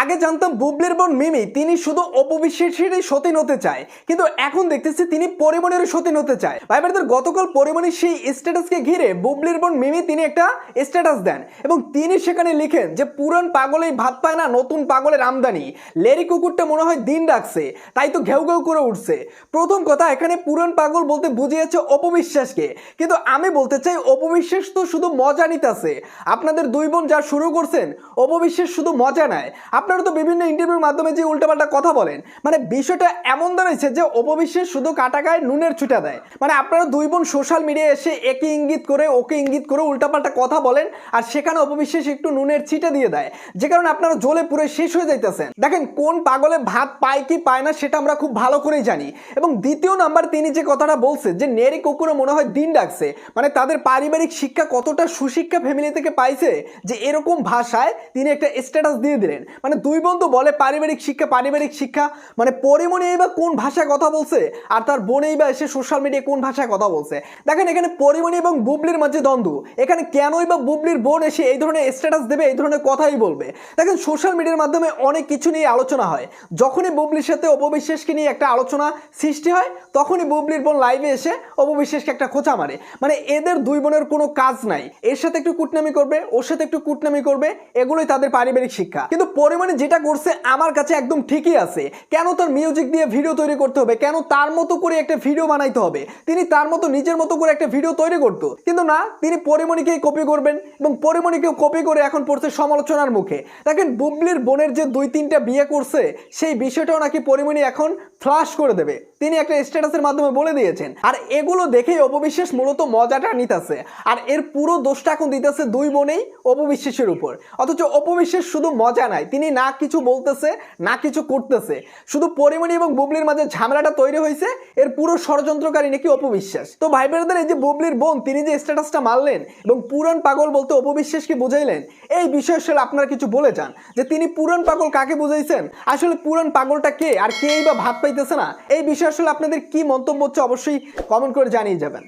আগে জানতাম বুবলির বোন মিমি, তিনি শুধু অপবিশ্বাসেরই সতীন হতে চায়। কিন্তু এখন দেখতেছি তিনি পরিমণেরও সতীন হতে চায়। ভাই ব্রাদার গতকাল পরিমণির সেই স্ট্যাটাসকে ঘিরে বুবলির বোন মিমি তিনি একটা স্ট্যাটাস দেন এবং তিনি সেখানে লিখেন যে, পুরান পাগলেই ভাত পায় না, নতুন পাগলের আমদানি। লেরি কুকুরটা মনে হয় দিন ডাকছে তাই তো ঘেউ ঘেউ করে উঠছে। প্রথম কথা, এখানে পুরান পাগল বলতে বুঝিয়েছে অপবিশ্বাসকে। কিন্তু আমি বলতে চাই, অপবিশ্বাস তো শুধু মজা নিতেছে। আপনাদের দুই বোন যা শুরু করছেন, অপবিশ্বাস শুধু মজা নেয়। আপনারা তো বিভিন্ন ইন্টারভিউর মাধ্যমে যে উল্টাপাল্টা কথা বলেন মানে বিষয়টা এমন দাঁড়াইছে যে অপবিশ্বাস শুধু কাটা গায়ে নুনের ছুটা দেয়। মানে আপনারা দুই বোন সোশ্যাল মিডিয়ায় এসে একে ইঙ্গিত করে, ওকে ইঙ্গিত করে উল্টাপাল্টা কথা বলেন, আর সেখানে অপবিশ্বাস একটু নুনের ছিটা দিয়ে দেয়। যে কারণে আপনারা জ্বলে পুরো শেষ হয়ে যাইতেছেন। দেখেন, কোন পাগলে ভাত পায় কি পায় না সেটা আমরা খুব ভালো করেই জানি। এবং দ্বিতীয় নাম্বার তিনি যে কথাটা বলছে, যে নেরি কুকুরে মনে হয় দিন ডাকছে মানে তাদের পারিবারিক শিক্ষা কতটা সুশিক্ষা ফ্যামিলি থেকে পাইছে, যে এরকম ভাষায় তিনি একটা স্ট্যাটাস দিয়ে দিলেন। মানে দুই বন্ধু বলে পারিবারিক শিক্ষা পারিবারিক শিক্ষা। মানে পরিমণি বা কোন ভাষায় কথা বলছে? আর তার বোনেই বা এসে সোশ্যাল মিডিয়ায় কোন ভাষায় কথা বলছে? দেখেন এখানে পরিমণি এবং বুবলির মাঝে দ্বন্দ্ব। এখানে কেনই বা বুবলির বোন এসে এই ধরনের স্ট্যাটাস দেবে, এই ধরনের কথাই বলবে? দেখেন সোশ্যাল মিডিয়ার মাধ্যমে অনেক কিছু নিয়ে আলোচনা হয়। যখনই বুবলির সাথে অপবিশ্বাসকে নিয়ে একটা আলোচনা সৃষ্টি হয়, তখনই বুবলির বোন লাইভে এসে অপবিশ্বাসকে একটা খোঁচা মারে। মানে এদের দুই বোনের কোনো কাজ নাই। এর সাথে একটু কুটনামি করবে, ওর সাথে একটু কুটনামি করবে, এগুলোই তাদের পারিবারিক শিক্ষা। কিন্তু পরিমাণে যেটা করছে আমার কাছে একদম ঠিকই আছে। কেন তার মিউজিক দিয়ে ভিডিও তৈরি করতে হবে? কেন তার মতো করে একটা ভিডিও বানাইতে হবে? তিনি তার মতো নিজের মতো করে একটা ভিডিও তৈরি করতো। কিন্তু না, তিনি পরিমণিকেই কপি করবেন এবং পরিমণিকেও কপি করে এখন পড়ছে সমালোচনার মুখে। দেখেন, বুবলির বোনের যে দুই তিনটা বিয়ে করছে, সেই বিষয়টাও নাকি পরিমণি এখন ফ্লাশ করে দেবে। তিনি একটা স্ট্যাটাসের মাধ্যমে বলে দিয়েছেন। আর এগুলো দেখেই অপবিশ্বাস মূলত মজাটা নিতেছে। আর এর পুরো দোষটা এখন দিতেছে দুই বোনেই অপবিশ্বাসের উপর। অথচ অপবিশ্বাস শুধু মজা নাই, তিনি না কিছু বলতেছে, না কিছু করতেছে। শুধু পরিমণি এবং বুবলির মাঝে ঝামেলাটা তৈরি হয়েছে, এর পুরো ষড়যন্ত্রকারী নাকি অপবিশ্বাস। তো ভাই বোনেদের, এই যে বুবলির বোন, তিনি যে স্ট্যাটাসটা মারলেন এবং পুরান পাগল বলতে অপবিশ্বাসকে বুঝাইলেন, এই বিষয়ে আসলে আপনারা কিছু বলে যান। যে তিনি পুরান পাগল কাকে বুঝাইছেন? আসলে পুরান পাগলটা কে? আর কেই বা ভাত পাইতেছে না? এই বিষয়ে আসলে আপনাদের কি মন্তব্য হচ্ছে অবশ্যই কমেন্ট করে জানিয়ে যাবেন।